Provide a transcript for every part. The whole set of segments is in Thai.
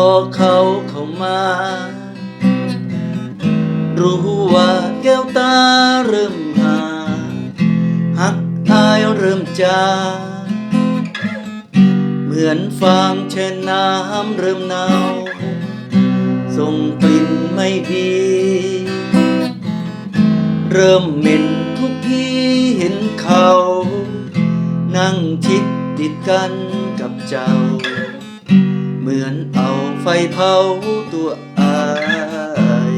อเขาเข้ามา รู้ว่าแก้วตาเริ่มหาหักอายเริ่มจางเหมือนฟางแช่น้ำเริ่มเน่าส่งกลิ่นไม่ดี เริ่มเหม็นทุกทีเห็นเขา นั่งชิดติดกันกับเจ้า เหมือนเอาไฟเผาตัวอาย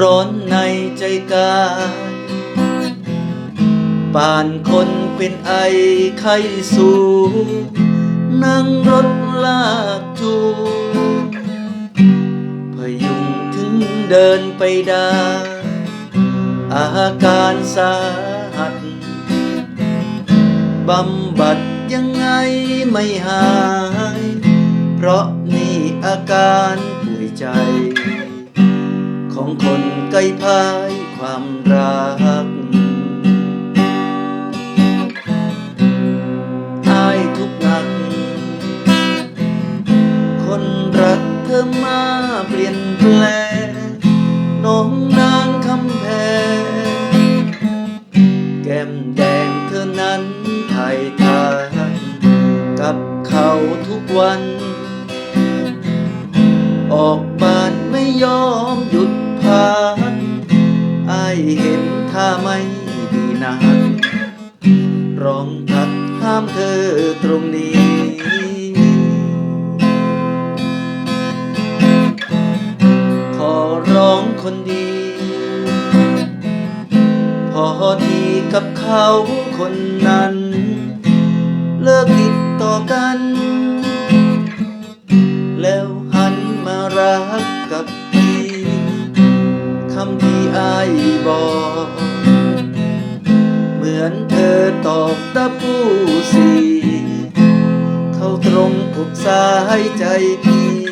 ร้อนในใจกายป่านคนเป็นไอไข้สูงนั่งรถลากจูงพยุงถึงเดินไปได้อาการสาหัสบำบัด ยังไงไม่หาย เพราะนี่อาการป่วยใจ ของคนใกล้พายความรัก ทุกวัน ออกบ้านไม่ยอมหยุดพักไอเห็นท่าไม่ดีนักร้องทักห้ามเธอตรงนี้ขอร้องคนดี พอทีกับเขาคนนั้น เลิกติด ต่อกัน แล้วหันมารักกับพี่คำที่อายบอก เหมือนเธอตอบตะผู้สี เข้าตรงอกสายใจพี่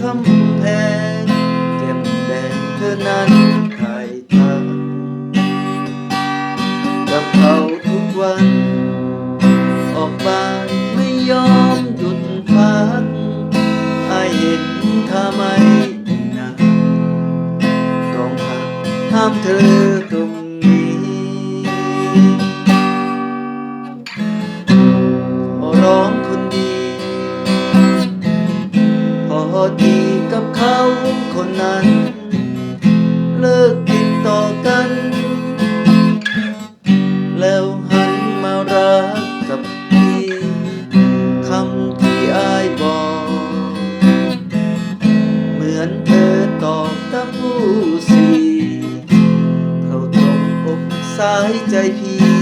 คำแพงเก็บแดงเธอนั้นไทยทันกับเขาทุกวัน ออกบ้านไม่ยอมหยุดพักอายเห็นท่าไม่นานร้องทักห้ามเธอตรง สายใจพี่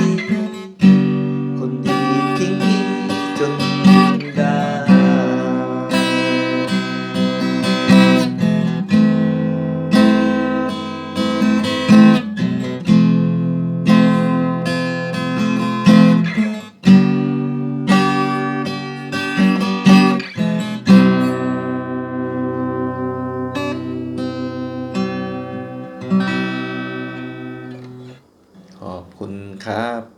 ครับ